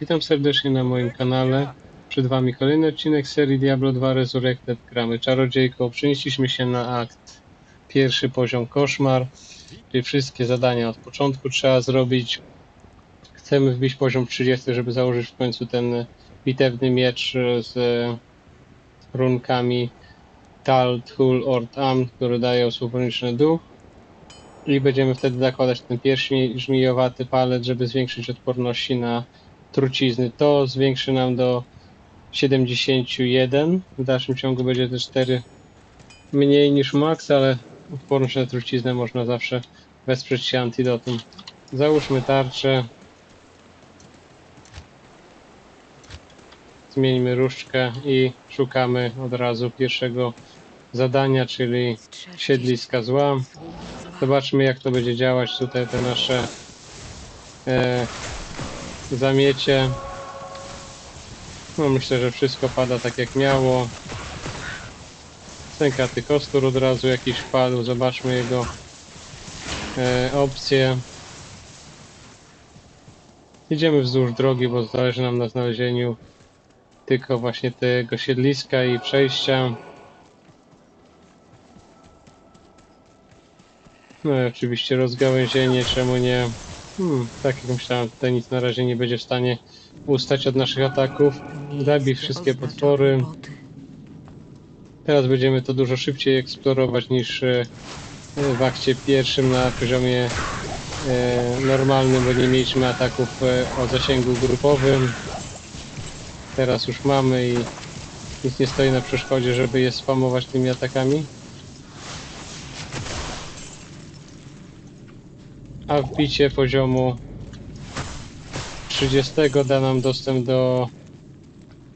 Witam serdecznie na moim kanale. Przed Wami kolejny odcinek serii Diablo 2 Resurrected. Gramy czarodziejką. Przenieśliśmy się na akt pierwszy poziom koszmar, czyli wszystkie zadania od początku trzeba zrobić. Chcemy wbić poziom 30, żeby założyć w końcu ten bitewny miecz z runkami Tal, Tul, Ort, Am, który daje osłowoniczny duch. I będziemy wtedy zakładać ten pierwszy żmijowaty palet, żeby zwiększyć odporności na trucizny. To zwiększy nam do 71. W dalszym ciągu będzie te 4 mniej niż max, ale odporność na truciznę można zawsze wesprzeć się antidotum. Załóżmy tarczę. Zmieńmy różdżkę i szukamy od razu pierwszego zadania, czyli siedliska zła. Zobaczmy jak to będzie działać tutaj te nasze e, zamiecie. No myślę, że wszystko pada tak jak miało. Stękaty kostur od razu jakiś wpadł. Zobaczmy jego e, opcje. Idziemy wzdłuż drogi, bo zależy nam na znalezieniu tylko właśnie tego siedliska i przejścia. No i oczywiście rozgałęzienie, czemu nie? Hmm, tak jak myślałem, tutaj nic na razie nie będzie w stanie ustać od naszych ataków. Zabij wszystkie potwory. Teraz będziemy to dużo szybciej eksplorować niż e, w akcie pierwszym na poziomie e, normalnym, bo nie mieliśmy ataków e, o zasięgu grupowym. Teraz już mamy i nic nie stoi na przeszkodzie, żeby je spamować tymi atakami. A wbicie poziomu 30 da nam dostęp do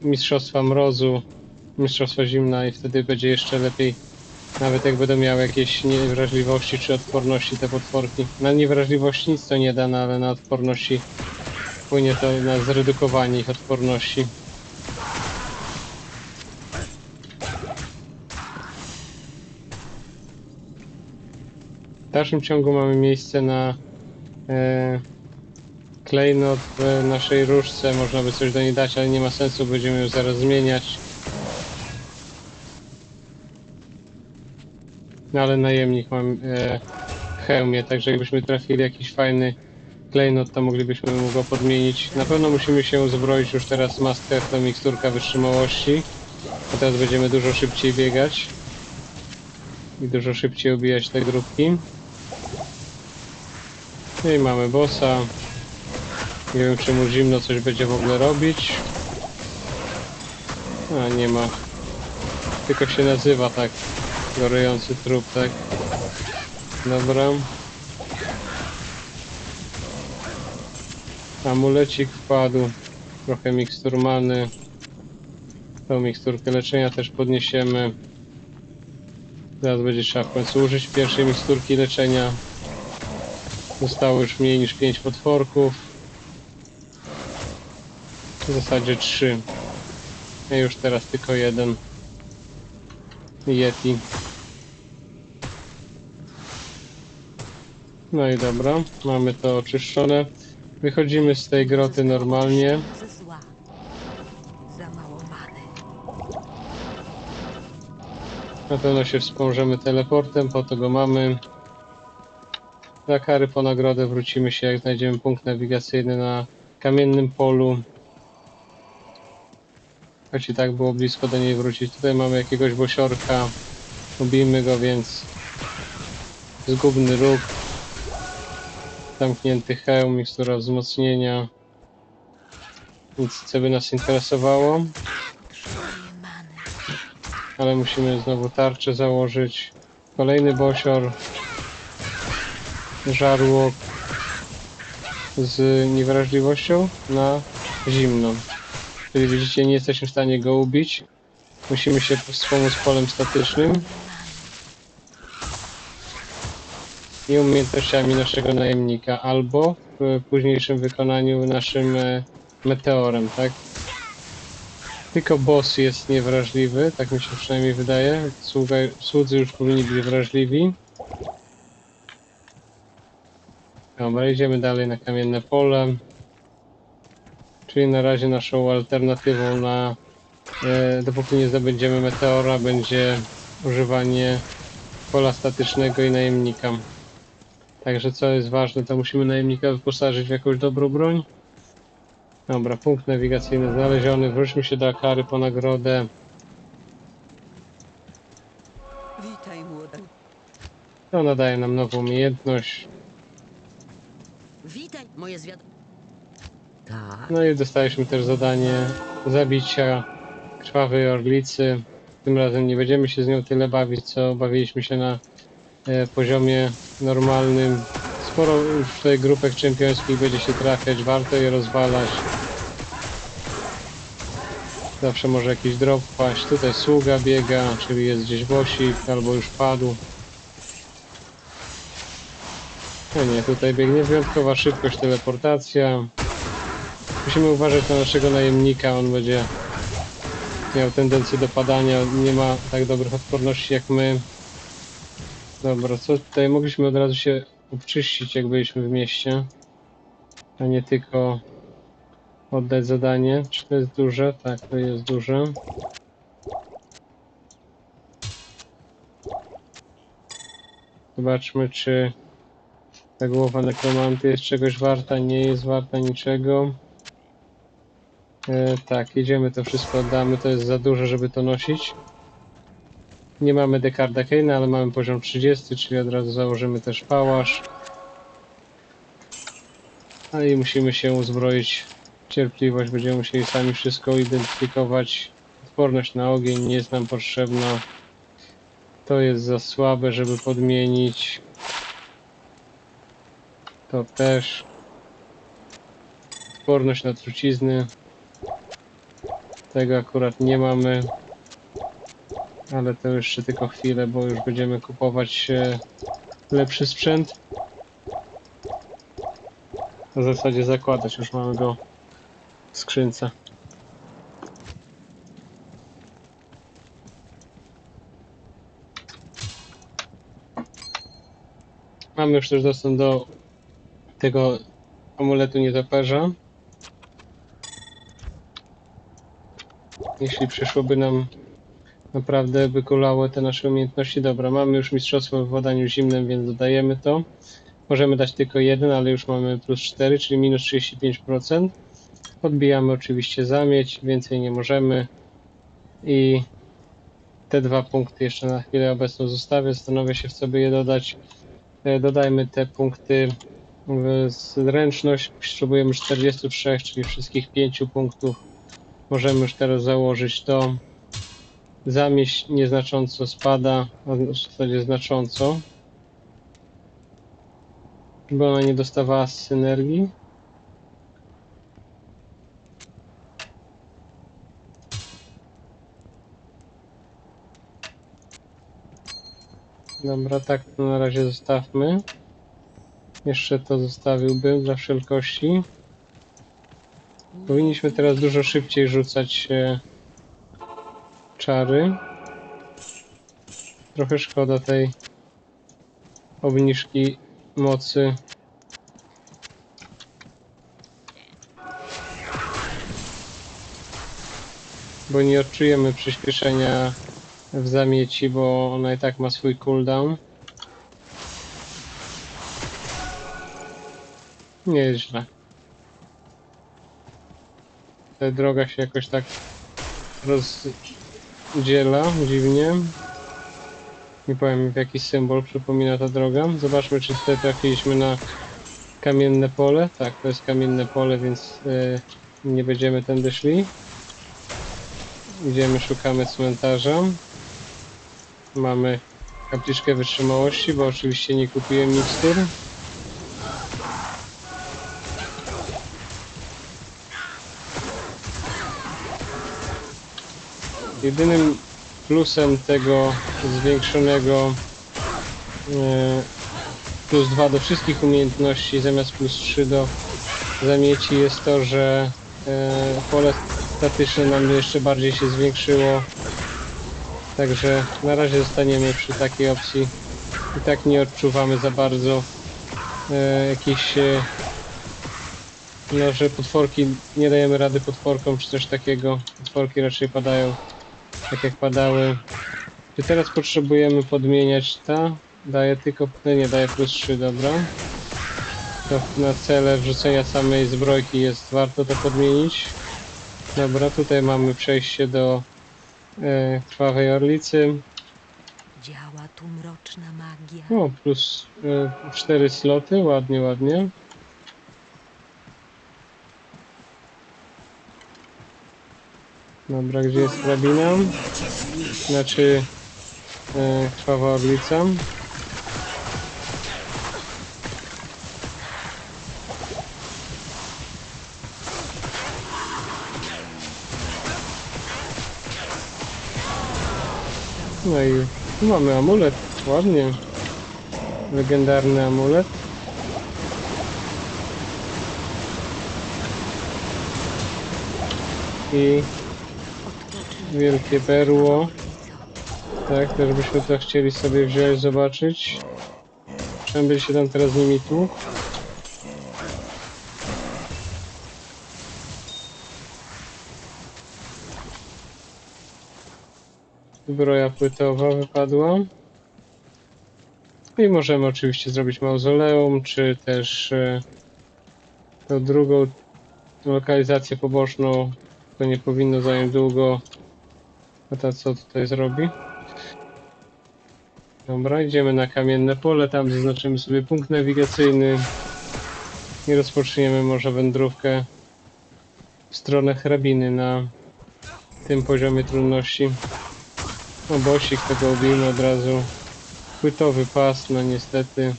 Mistrzostwa Mrozu, Mistrzostwa Zimna i wtedy będzie jeszcze lepiej, nawet jak będą miały jakieś niewrażliwości czy odporności te potworki. Na niewrażliwość nic to nie da, no, ale na odporności wpłynie to na zredukowanie ich odporności. W dalszym ciągu mamy miejsce na klejnot w naszej różce. Można by coś do niej dać, ale nie ma sensu, będziemy ją zaraz zmieniać. No ale najemnik mam e, w hełmie, także jakbyśmy trafili jakiś fajny klejnot, to moglibyśmy mu go podmienić. Na pewno musimy się uzbroić już teraz maskę, to miksturka wytrzymałości. Teraz będziemy dużo szybciej biegać. I dużo szybciej obijać te grupki. No i mamy bossa. Nie wiem czy mu zimno coś będzie w ogóle robić. A nie ma. Tylko się nazywa tak. Gorujący trup, tak. Dobra. Amulecik wpadł. Trochę mikstur many. Tą miksturkę leczenia też podniesiemy. Teraz będzie trzeba w końcu użyć pierwszej miksturki leczenia. Zostało już mniej niż 5 potworków. W zasadzie 3. A już teraz tylko jeden. Yeti. No i dobra, mamy to oczyszczone. Wychodzimy z tej groty normalnie. Na pewno się wspomożemy teleportem, po to go mamy. Za kary po nagrodę wrócimy się, jak znajdziemy punkt nawigacyjny na kamiennym polu. Choć i tak było blisko do niej wrócić. Tutaj mamy jakiegoś bosiorka. Ubijmy go, więc zgubny róg. Zamknięty hełm, mikstura wzmocnienia. Nic co by nas interesowało. Ale musimy znowu tarczę założyć. Kolejny bosior. Żarłok z niewrażliwością na zimno. Czyli widzicie, nie jesteśmy w stanie go ubić. Musimy się wspomóc polem statycznym i umiejętnościami naszego najemnika, albo w późniejszym wykonaniu naszym e, meteorem, tak? Tylko boss jest niewrażliwy, tak mi się przynajmniej wydaje. Słudzy już powinni być wrażliwi. Dobra, idziemy dalej na kamienne pole. Czyli na razie naszą alternatywą na e, dopóki nie zdobędziemy meteora będzie używanie pola statycznego i najemnika. Także co jest ważne, to musimy najemnika wyposażyć w jakąś dobrą broń. Dobra, punkt nawigacyjny znaleziony. Wróćmy się do Akary po nagrodę. To nadaje nam nową umiejętność. Moje zwiad... Tak. No i dostaliśmy też zadanie zabicia krwawej orlicy. Tym razem nie będziemy się z nią tyle bawić, co bawiliśmy się na e, poziomie normalnym. Sporo już tutaj grupek czempiońskich będzie się trafiać, warto je rozwalać. Zawsze może jakiś drop paść. Tutaj sługa biega, czyli jest gdzieś bosik, albo już padł. No nie, tutaj biegnie wyjątkowa szybkość, teleportacja. Musimy uważać na naszego najemnika, on będzie miał tendencję do padania, nie ma tak dobrych odporności jak my. Dobra, co tutaj mogliśmy od razu się obczyścić jak byliśmy w mieście, a nie tylko oddać zadanie. Czy to jest duże? Tak, to jest duże. Zobaczmy, czy ta głowa nekromanty jest czegoś warta, nie jest warta niczego. E, tak, jedziemy, to wszystko oddamy, to jest za dużo, żeby to nosić. Nie mamy Dekarda Keina, ale mamy poziom 30, czyli od razu założymy też pałasz. A i musimy się uzbroić cierpliwość, będziemy musieli sami wszystko identyfikować. Odporność na ogień nie jest nam potrzebna. To jest za słabe, żeby podmienić. To też. Odporność na trucizny. Tego akurat nie mamy. Ale to jeszcze tylko chwilę, bo już będziemy kupować e, lepszy sprzęt. W zasadzie zakładać, już mamy go w skrzynce. Mamy już też dostęp do tego amuletu nietoperza. Jeśli przyszłoby nam naprawdę wykulało te nasze umiejętności. Dobra, mamy już mistrzostwo w władaniu zimnym, więc dodajemy to. Możemy dać tylko jeden, ale już mamy plus 4, czyli minus 35%. Podbijamy oczywiście zamieć, więcej nie możemy. I te dwa punkty jeszcze na chwilę obecną zostawię. Zastanowię się, w co by je dodać. E, Dodajmy te punkty zręczność. Potrzebujemy 43, czyli wszystkich 5 punktów. Możemy już teraz założyć to. Zamieść nieznacząco spada, a w zasadzie znacząco. Bo ona nie dostawała synergii. Dobra, tak to na razie zostawmy. Jeszcze to zostawiłbym dla wszelkości. Powinniśmy teraz dużo szybciej rzucać e, czary. Trochę szkoda tej obniżki mocy. Bo nie odczujemy przyspieszenia w zamieci, bo ona i tak ma swój cooldown. Nie jest źle. Ta droga się jakoś tak rozdziela dziwnie. Nie powiem jaki symbol przypomina ta droga. Zobaczmy czy tutaj trafiliśmy na kamienne pole. Tak, to jest kamienne pole, więc e, nie będziemy tędy szli. Idziemy, szukamy cmentarza. Mamy kapliczkę wytrzymałości, bo oczywiście nie kupiłem mikstur. Jedynym plusem tego zwiększonego e, plus 2 do wszystkich umiejętności zamiast plus 3 do zamieci jest to, że e, pole statyczne nam jeszcze bardziej się zwiększyło. Także na razie zostaniemy przy takiej opcji. I tak nie odczuwamy za bardzo e, jakichś e, No, że potworki, nie dajemy rady potworkom, czy coś takiego. Potworki raczej padają tak jak padały. Czy teraz potrzebujemy podmieniać ta? Daje tylko, nie, daje plus 3, dobra. To na cele wrzucenia samej zbrojki jest warto to podmienić. Dobra, tutaj mamy przejście do e, Krwawej Orlicy. Działa tu mroczna magia. O, plus e, 4 sloty, ładnie, ładnie. Dobra, gdzie jest hrabina? Znaczy e, Krwawa Orlica. No i mamy amulet, ładnie. Legendarny amulet. I wielkie berło. co? Tak, też byśmy to chcieli sobie wziąć, zobaczyć. Czemu będzie się tam teraz z nimi tu? Zbroja płytowa wypadła. I możemy oczywiście zrobić mauzoleum, czy też e, tą drugą lokalizację poboczną. To nie powinno zająć długo. Ta co tutaj zrobi? Dobra, idziemy na kamienne pole, tam zaznaczymy sobie punkt nawigacyjny i rozpoczniemy może wędrówkę w stronę hrabiny na tym poziomie trudności. Obosik tego ubijmy od razu. Płytowy pas, no niestety.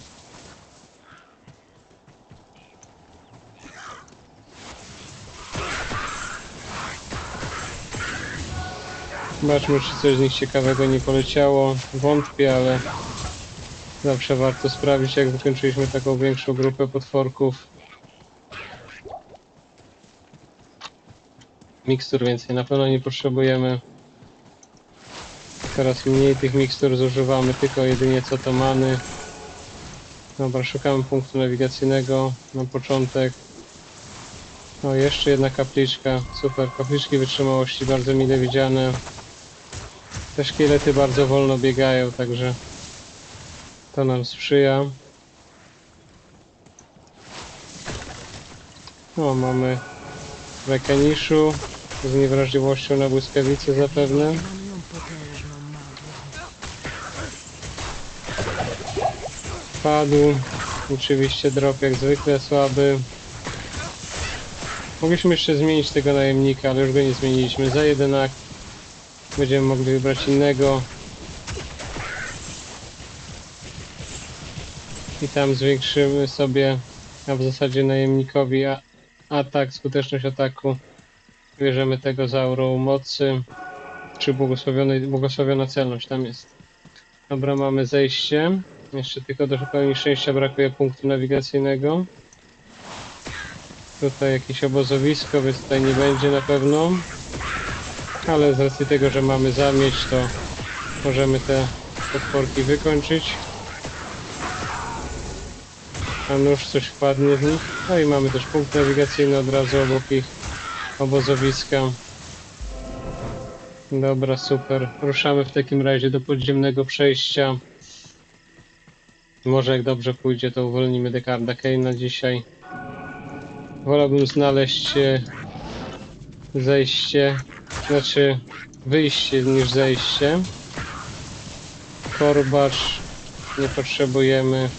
Zobaczmy, czy coś z nich ciekawego nie poleciało. Wątpię, ale zawsze warto sprawdzić, jak wykończyliśmy taką większą grupę potworków. Mikstur więcej na pewno nie potrzebujemy. Coraz mniej tych mikstur zużywamy, tylko jedynie co to many. Dobra, szukamy punktu nawigacyjnego na początek. O, jeszcze jedna kapliczka. Super, kapliczki wytrzymałości bardzo mile widziane. Te szkielety bardzo wolno biegają, także to nam sprzyja. O, mamy Wekaniszu z niewrażliwością na błyskawice zapewne. Padł. Oczywiście drop jak zwykle słaby. Mogliśmy jeszcze zmienić tego najemnika, ale już go nie zmieniliśmy. Za jeden akt będziemy mogli wybrać innego. I tam zwiększymy sobie, a w zasadzie najemnikowi a, atak, skuteczność ataku. Bierzemy tego za aurą mocy, czy błogosławiony, błogosławiona celność tam jest. Dobra, mamy zejście. Jeszcze tylko do pełni szczęścia brakuje punktu nawigacyjnego. Tutaj jakieś obozowisko, więc tutaj nie będzie na pewno. Ale z racji tego, że mamy zamieć, to możemy te potworki wykończyć. A nóż coś wpadnie w nich. No i mamy też punkt nawigacyjny od razu obok ich obozowiska. Dobra, super. Ruszamy w takim razie do podziemnego przejścia. Może jak dobrze pójdzie, to uwolnimy Dekarda Kane'a dzisiaj. Wolałbym znaleźć zejście, znaczy wyjście niż zejście. Korbacz nie potrzebujemy.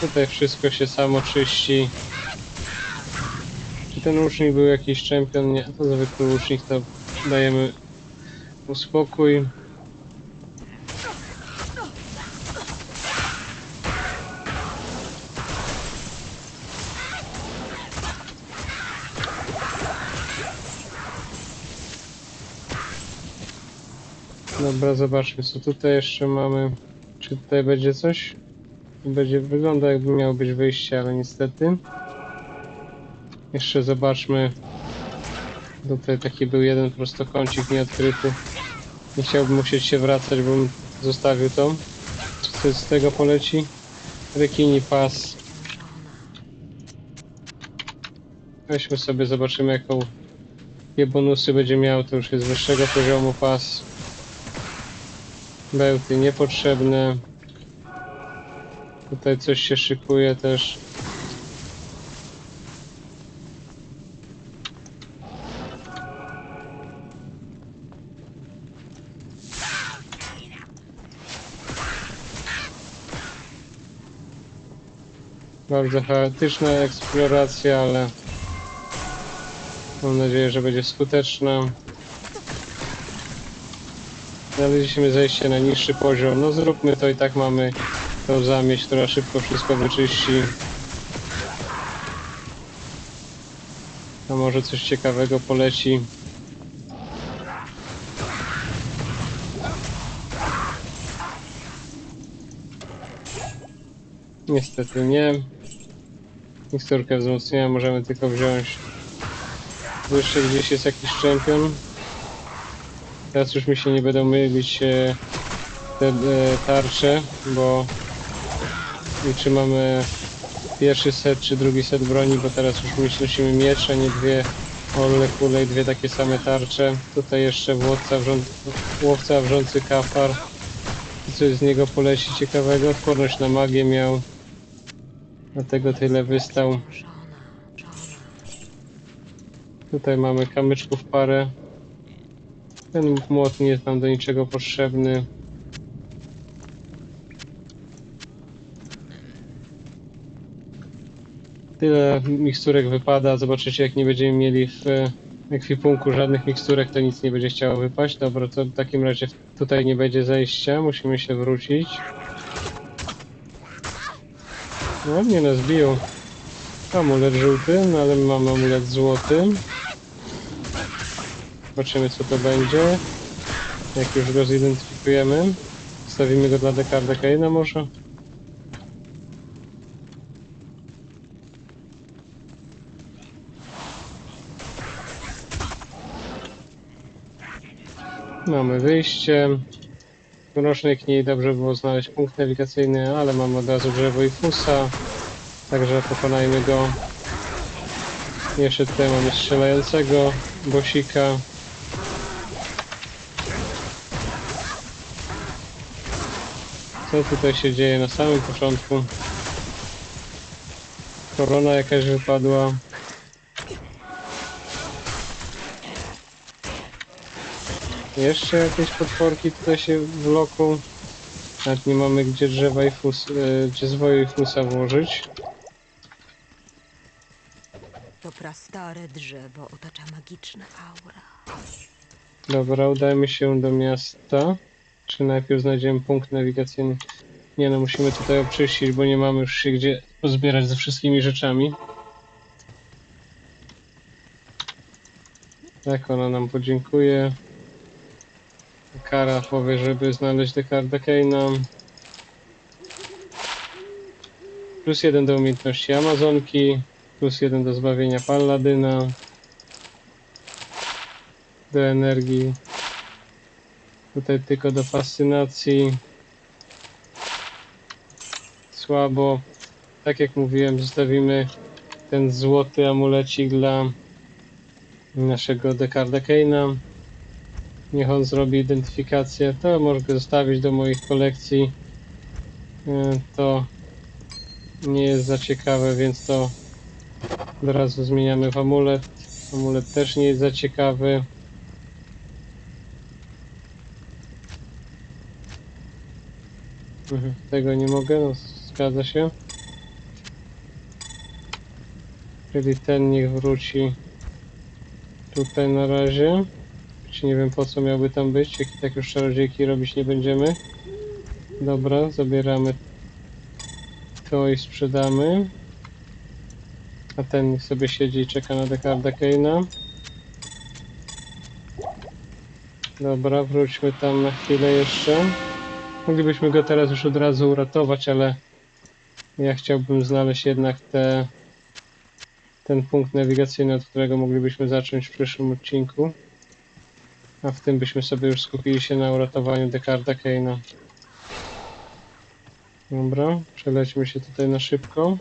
Tutaj wszystko się samo czyści. Czy ten łucznik był jakiś czempion? Nie, to zwykły łucznik, to dajemy mu Dobra, zobaczmy co tutaj jeszcze mamy. Czy tutaj będzie coś? Będzie wygląda jakby miało być wyjście, ale niestety. Jeszcze zobaczmy. Tutaj taki był jeden prostokącik nieodkryty. Nie chciałbym musieć się wracać, bo bym zostawił to. Coś z tego poleci? Rekini pas. Weźmy sobie, zobaczymy jaką jakie bonusy będzie miał, to już jest wyższego poziomu pas. Bełty niepotrzebne. Tutaj coś się szykuje też. Bardzo chaotyczna eksploracja, ale mam nadzieję, że będzie skuteczna. Znaleźliśmy zejście na niższy poziom. No zróbmy to i tak mamy tą zamieć, która szybko wszystko wyczyści. A może coś ciekawego poleci. Niestety nie. Miksturkę wzmocnienia możemy tylko wziąć. Jeszcze gdzieś jest jakiś czempion. Teraz już mi się nie będą mylić e, te e, tarcze, bo czy mamy pierwszy set czy drugi set broni, bo teraz już musimy miecze, nie dwie orle kule i dwie takie same tarcze. Tutaj jeszcze łowca, wrząc, łowca wrzący kafar. Coś z niego poleci ciekawego. Odporność na magię miał. Dlatego tyle wystał. Tutaj mamy kamyczków parę. Ten młot nie jest nam do niczego potrzebny. Tyle miksturek wypada. Zobaczycie, jak nie będziemy mieli w ekwipunku żadnych miksturek, to nic nie będzie chciało wypaść. Dobra, to w takim razie tutaj nie będzie zejścia. Musimy się wrócić. Ładnie nas biją. Amulet żółty, no ale mamy amulet złoty. Zobaczymy co to będzie. Jak już go zidentyfikujemy. Stawimy go dla Dekarda Kaina może? Mamy wyjście. W mrocznej kniei dobrze było znaleźć punkt nawigacyjny, ale mamy od razu drzewo i fusa. Także pokonajmy go. Jeszcze tutaj mamy strzelającego bosika. Co tutaj się dzieje na samym początku? Korona jakaś wypadła. Jeszcze jakieś potworki tutaj się wloką. Nawet nie mamy gdzie drzewa i fus, e, gdzie zwoju i fusa włożyć. To prastare drzewo otacza magiczna aura. Dobra, udajmy się do miasta. Czy najpierw znajdziemy punkt nawigacyjny? Nie no, musimy tutaj oczyścić, bo nie mamy już się gdzie pozbierać ze wszystkimi rzeczami. Tak, ona nam podziękuje. Kara powie, żeby znaleźć Dekarda Keina. Plus jeden do umiejętności Amazonki. Plus jeden do zbawienia Palladyna. Do energii. Tutaj tylko do fascynacji. Słabo. Tak jak mówiłem, zostawimy ten złoty amulecik dla naszego Dekarda Keina. Niech on zrobi identyfikację. To mogę go zostawić do moich kolekcji. E, To nie jest za ciekawe, więc to od razu zmieniamy w amulet. Amulet też nie jest za ciekawy. Mhm, Tego nie mogę, no zgadza się. Czyli ten niech wróci tutaj na razie. Czy nie wiem po co miałby tam być, jak tak już czarodziejki robić nie będziemy. Dobra, zabieramy to i sprzedamy. A ten sobie siedzi i czeka na Dekarda Keina. Dobra, wróćmy tam na chwilę jeszcze. Moglibyśmy go teraz już od razu uratować, ale ja chciałbym znaleźć jednak te, ten punkt nawigacyjny, od którego moglibyśmy zacząć w przyszłym odcinku. A w tym byśmy sobie już skupili się na uratowaniu Dekarda Keina. Dobra, przelećmy się tutaj na szybko.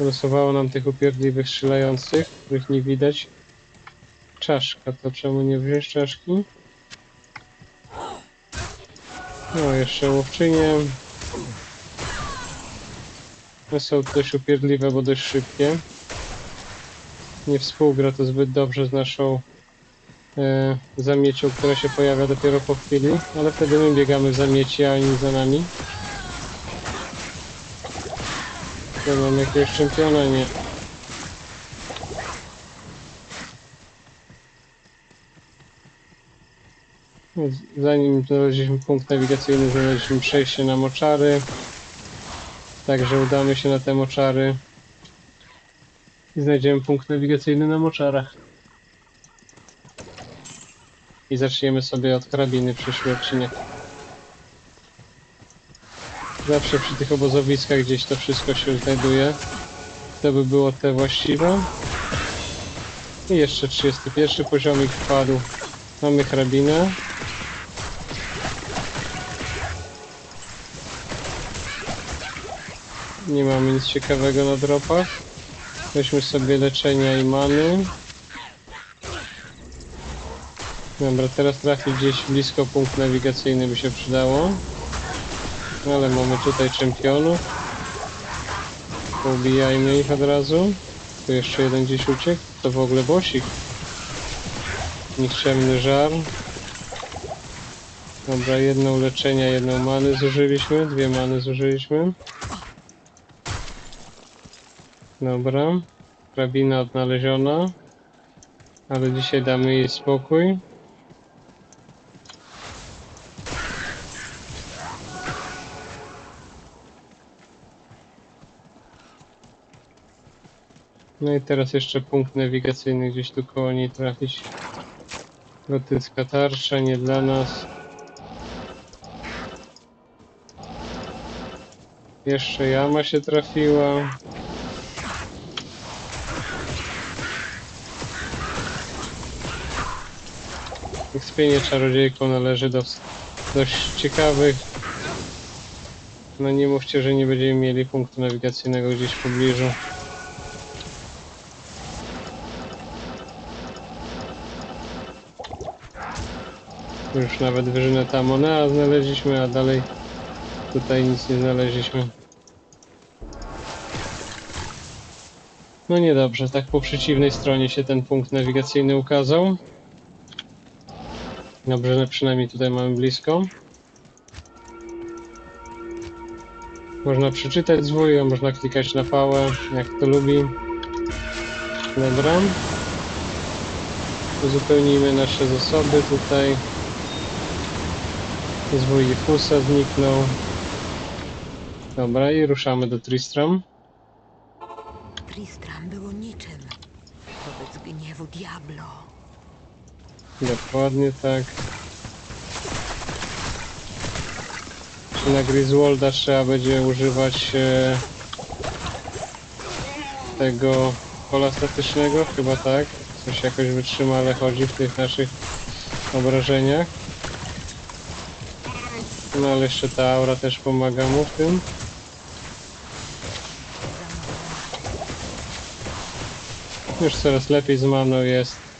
Losowało nam tych upierdliwych strzelających, których nie widać. Czaszka, to czemu nie wziąć czaszki? No, jeszcze łowczynie. No, są dość upierdliwe, bo dość szybkie. Nie współgra to zbyt dobrze z naszą e, zamiecią, która się pojawia dopiero po chwili, ale wtedy my biegamy w zamieci, a oni za nami. Ja mam jakiegoś czempiona? Nie. Zanim znaleźliśmy punkt nawigacyjny, znaleźliśmy przejście na moczary. Także udamy się na te moczary. I znajdziemy punkt nawigacyjny na moczarach. I zaczniemy sobie od karabiny przyszły odcinek. Zawsze przy tych obozowiskach gdzieś to wszystko się znajduje. To by było te właściwe. I jeszcze 31 poziomik wpadł. Mamy hrabinę. Nie mamy nic ciekawego na dropach. Weźmy sobie leczenia i many. Dobra, teraz trafić gdzieś blisko punkt nawigacyjny by się przydało. No, Ale mamy tutaj czempionów. Pobijajmy ich od razu. Tu jeszcze jeden gdzieś uciekł. To w ogóle bosik. Nikczemny żar. Dobra, jedną leczenia, jedną many zużyliśmy. Dwie many zużyliśmy. Dobra. Hrabina odnaleziona. Ale dzisiaj damy jej spokój. No i teraz jeszcze punkt nawigacyjny gdzieś tu koło niej trafić. Gotycka tarcza, nie dla nas. Jeszcze jama się trafiła. Ekspienie czarodziejką należy do dość ciekawych. No nie mówcie, że nie będziemy mieli punktu nawigacyjnego gdzieś w pobliżu. Już nawet wyżynę Tamonea znaleźliśmy, a dalej tutaj nic nie znaleźliśmy. No niedobrze, tak po przeciwnej stronie się ten punkt nawigacyjny ukazał. Dobrze, że przynajmniej tutaj mamy blisko. Można przeczytać zwój, można klikać na pałę, jak to lubi. Dobra. Uzupełnijmy nasze zasoby tutaj. Zwój Fusa zniknął. Dobra, i ruszamy do Tristram. Tristram było niczym wobec gniewu Diablo. Dokładnie tak. Czy na Griswolda trzeba będzie używać e, tego pola statycznego? Chyba tak. Coś jakoś wytrzymale chodzi w tych naszych obrażeniach. No ale jeszcze ta aura też pomaga mu w tym. Już coraz lepiej z maną jest.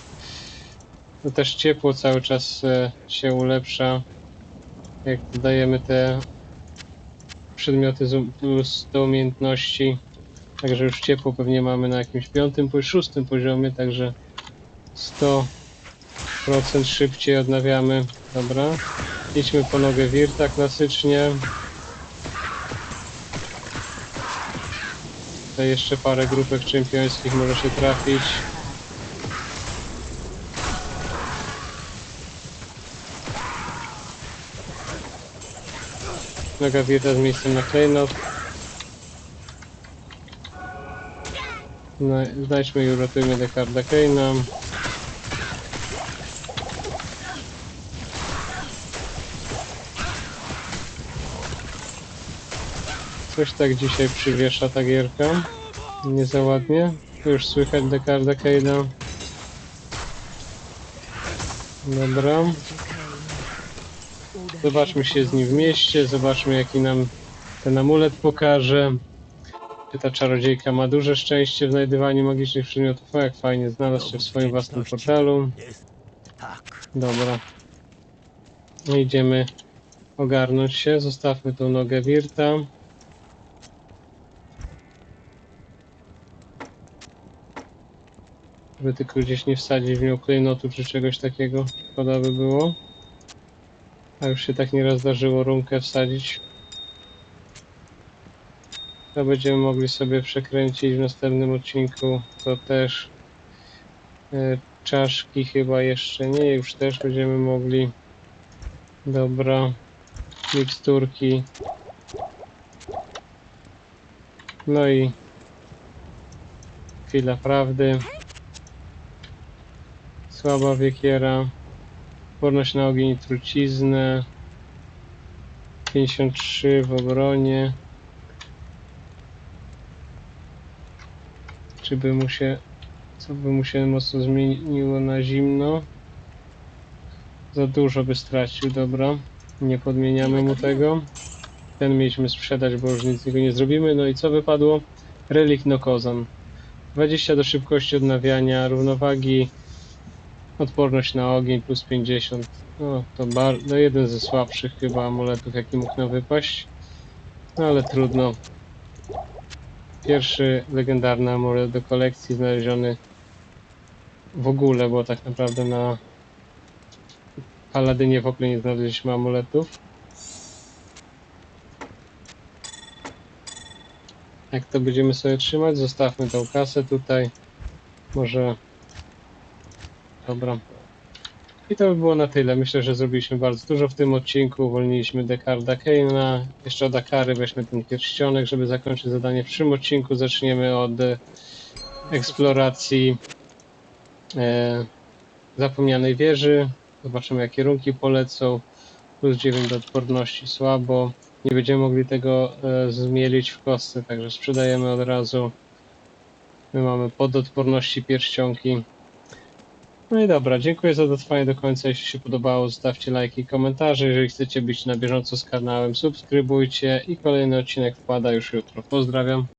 No też ciepło cały czas e, się ulepsza. Jak dodajemy te przedmioty z- plus do umiejętności. Także już ciepło pewnie mamy na jakimś piątym, szóstym poziomie, także 100% szybciej odnawiamy. Dobra. Idźmy po nogę Wirta klasycznie. Tutaj jeszcze parę grupek czempiońskich może się trafić. Noga Wirta z miejscem na klejnot. No, znajdźmy i uratujmy Dekarda Kane'a. Coś tak dzisiaj przywiesza ta gierka. Nie za ładnie. Już słychać Dekarda Kane'a. Dobra. Zobaczmy się z nim w mieście, zobaczmy jaki nam ten amulet pokaże. Ta czarodziejka ma duże szczęście w znajdywaniu magicznych przedmiotów. O, jak fajnie znalazł się w swoim własnym portalu. Tak. Dobra. Idziemy ogarnąć się. Zostawmy tą nogę Wirta. Żeby tylko gdzieś nie wsadzić w nią klejnotu czy czegoś takiego. Szkoda by było. A już się tak nieraz zdarzyło runkę wsadzić. To będziemy mogli sobie przekręcić w następnym odcinku. To też e, czaszki chyba jeszcze nie, już też będziemy mogli. Dobra. Miksturki. No i chwila prawdy. Słaba wiekiera. Odporność na ogień i truciznę. 53 w obronie. Czy by mu się co by mu się mocno zmieniło na zimno? Za dużo by stracił, dobra. Nie podmieniamy mu tego. Ten mieliśmy sprzedać, bo już nic z niego nie zrobimy. No i co wypadło? Relik Nokozan. 20 do szybkości odnawiania, równowagi, odporność na ogień plus 50. No to bardzo jeden ze słabszych chyba amuletów, jaki mógł nam wypaść. No ale trudno. Pierwszy legendarny amulet do kolekcji znaleziony w ogóle, bo tak naprawdę na Paladynie w ogóle nie znaleźliśmy amuletów. Jak to będziemy sobie trzymać? Zostawmy tą kasę tutaj. Może... Dobra. I to by było na tyle. Myślę, że zrobiliśmy bardzo dużo w tym odcinku. Uwolniliśmy Dekarda Kane'a. Jeszcze od Akary weźmy ten pierścionek, żeby zakończyć zadanie. W przyszłym odcinku zaczniemy od e, eksploracji e, zapomnianej wieży. Zobaczymy jakie kierunki polecą. Plus 9 do odporności słabo. Nie będziemy mogli tego e, zmielić w kostce, także sprzedajemy od razu. My mamy pododporności pierścionki. No i dobra, dziękuję za dotrwanie do końca. Jeśli się podobało, zostawcie lajki i komentarze. Jeżeli chcecie być na bieżąco z kanałem, subskrybujcie i kolejny odcinek wpada już jutro. Pozdrawiam.